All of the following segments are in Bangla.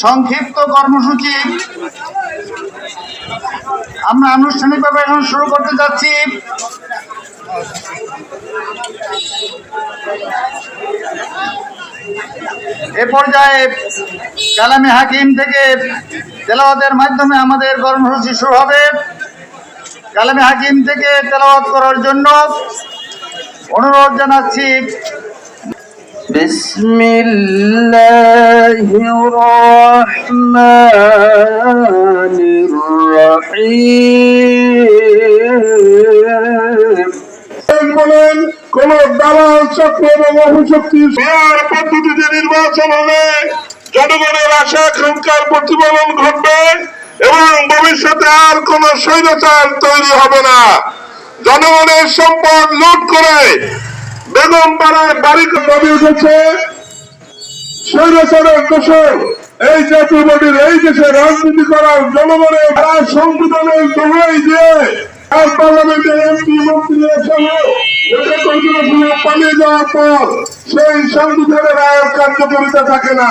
সংক্ষিপ্ত কর্মসূচি। আমরা আনুষ্ঠানিকভাবে এখন শুরু করতে যাচ্ছি। এ পর্যায়ে কালামে হাকিম থেকে তেলাওয়াতের মাধ্যমে আমাদের কর্মসূচি শুরু হবে। কালামে হাকিম থেকে তেলাওয়াত করার জন্য অনুরোধ জানাচ্ছি بسم الله الرحمن الرحيم বলেন কোন দালাল চক্র এবং অভিশক্তি মেয়র পদ্ধতিতে নির্বাচন হবে জনগণের আশা আকাঙ্ক্ষার প্রতিফলন ঘটবে এবং ভবিষ্যতে আর কোন স্বৈরাচার তৈরি হবে না জনগণের সম্পদ লুট করে বেগম পাড়ায় বাড়ি দাবি উঠেছে। স্বৈরাচারের দোষর। এই জাতীয় পার্টির এই দেশে রাজনীতি করার জনগণের তার সংবিধানের দোহাই দিয়ে আর পার্লামেন্টের এমপি, মন্ত্রী সহ এটা কল্পনা পালিয়ে যাওয়ার পর সেই সংবিধানের আয়ের কার্যকারিতা থাকে না।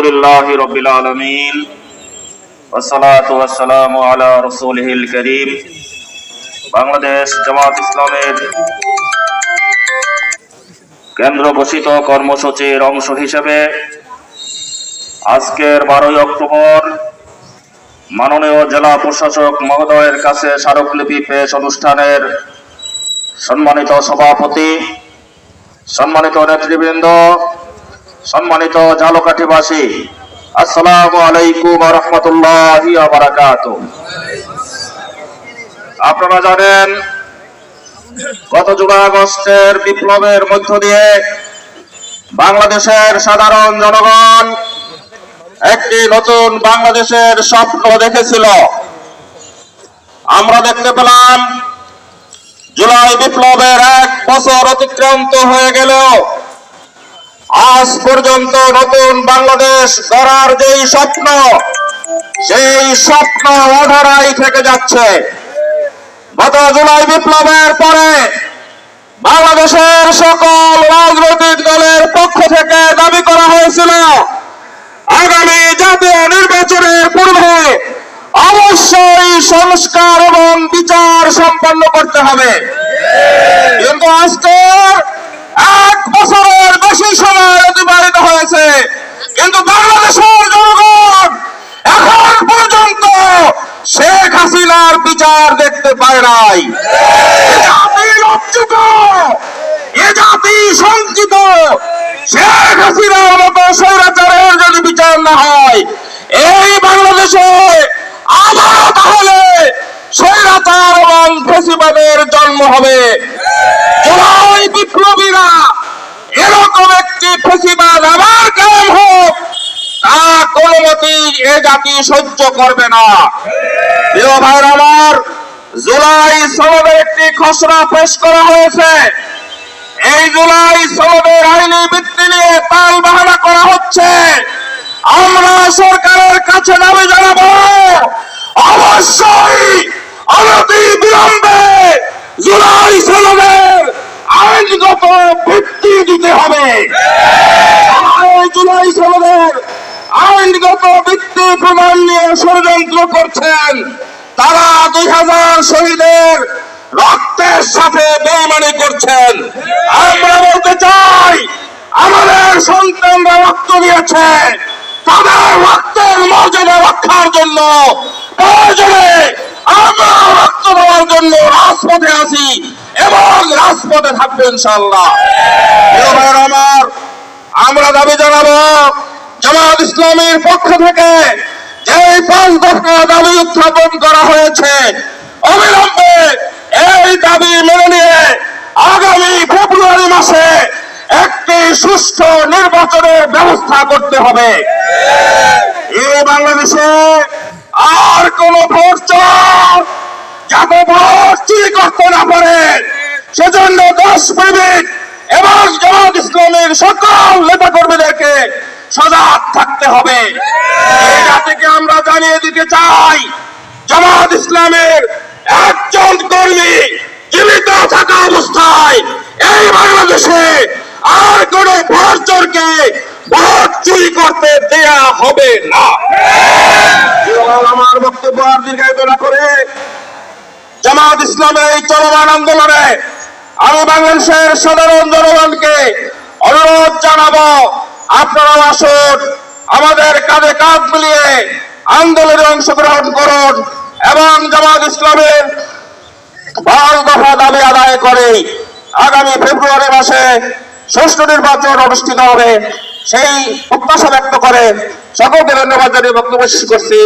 আলহামদুলিল্লাহ রবিল আলমিন। ওসালাতাম আলা রসুলহিল করিম। বাংলাদেশ জামাত ইসলামের কেন্দ্র ঘোষিত কর্মসূচির অংশ হিসেবে আজকের বারোই অক্টোবর মাননীয় জেলা প্রশাসক মহোদয়ের কাছে স্মারকলিপি পেশ অনুষ্ঠানের সম্মানিত সভাপতি, সম্মানিত নেতৃবৃন্দ সম্মানিত ঝালকাঠিবাসী আসসালামু আলাইকুম রহমতুল্লাহ আপনারা জানেন, গত জুলাই আগস্টের বিপ্লবের মধ্য দিয়ে বাংলাদেশের সাধারণ জনগণ একটি নতুন বাংলাদেশের স্বপ্ন দেখেছিল। আমরা দেখতে পেলাম, জুলাই বিপ্লবের এক বছর অতিক্রান্ত হয়ে গেলেও আজ পর্যন্ত নতুন বাংলাদেশ গড়ার যেই স্বপ্ন, সেই স্বপ্ন অধরাই থেকে যাচ্ছে। গত জুলাই বিপ্লবের পরে বাংলাদেশের সকল রাজনৈতিক দলের পক্ষ থেকে দাবি করা হয়েছিল, আগামী জাতীয় নির্বাচনের পূর্বে অবশ্যই সংস্কার এবং বিচার সম্পন্ন করতে হবে। কিন্তু আজকে এক বছরের বেশি সময় অতিবাহিত হয়েছে কিন্তু বাংলাদেশের জনগণ এখন পর্যন্ত শেখ হাসিনার বিচার দেখতে পায় নাই। এ জাতি শঙ্কিত। শেখ মতো স্বৈরাচারের যদি বিচার না হয়, এই বাংলাদেশে আবারও তাহলে স্বৈরাচার এবং ফেসিবাদের জন্ম হবে। জুলাই বিপ্লবীরা এরকম একটি ফেসিবাদ আবার কায়েম হোক, তা কোনো মতেই এ জাতি সহ্য করবে না। জুলাই সনদের আমরা সরকারের কাছে দাবি জানাব, অবশ্যই অনতি বিলম্বে জুলাই সনদের আইনগত ভিত্তি দিতে হবে। জুলাই সনদের আইনগত ভিত্তি প্রমাণ নিয়ে ষড়যন্ত্র করছেন তারা দুই হাজার শহীদের রক্তের সাথে বেইমানি করছেন। আমরা বলতে চাই, আমাদের সন্তানরা রক্ত দিয়েছে। তাদের রক্তের মর্যাদা রক্ষার জন্য, প্রয়োজনে আমরা রক্ত দেওয়ার জন্য রাজপথে আছি এবং রাজপথে থাকব ইনশাল্লাহ আমার, আমরা দাবি জানাব, জামাত ইসলামের পক্ষ থেকে যে পাঁচ দফা দাবি উত্থাপন করা হয়েছে। অবিলম্বে এই দাবি মেনে নিয়ে আগামী ফেব্রুয়ারি মাসে একটি সুষ্ঠু নির্বাচনের ব্যবস্থা করতে হবে। বাংলাদেশে আর কোন ভোট করতে না পারে, সেজন্য দশ প্রেমিক এবং জামাত ইসলামের সকল নেতা কর্মীদেরকে সজাগ থাকতে হবে। দিতে চাই। জামাত ইসলামের একজন কর্মী জীবিত থাকা অবস্থায় এই বাংলাদেশে আর কোন ভোট চোরকে ভোট চুরি করতে দেয়া হবে না। আমার বক্তব্য আর দীর্ঘায়িত না করে জামাত ইসলামের এই চলমান আন্দোলনে আমি বাংলাদেশের সাধারণ জনগণকে অনুরোধ জানাব আপনারা আসুন আমাদের কাঁধে কাঁধ মিলিয়ে আন্দোলনে অংশগ্রহণ করুন এবং জামাত ইসলামের বাল দফা দাবি আদায় করে আগামী ফেব্রুয়ারি মাসে সুষ্ঠু নির্বাচন অনুষ্ঠিত হবে। সেই প্রত্যাশা ব্যক্ত করে সকলকে ধন্যবাদ জানিয়ে বক্তব্য শেষ করছি।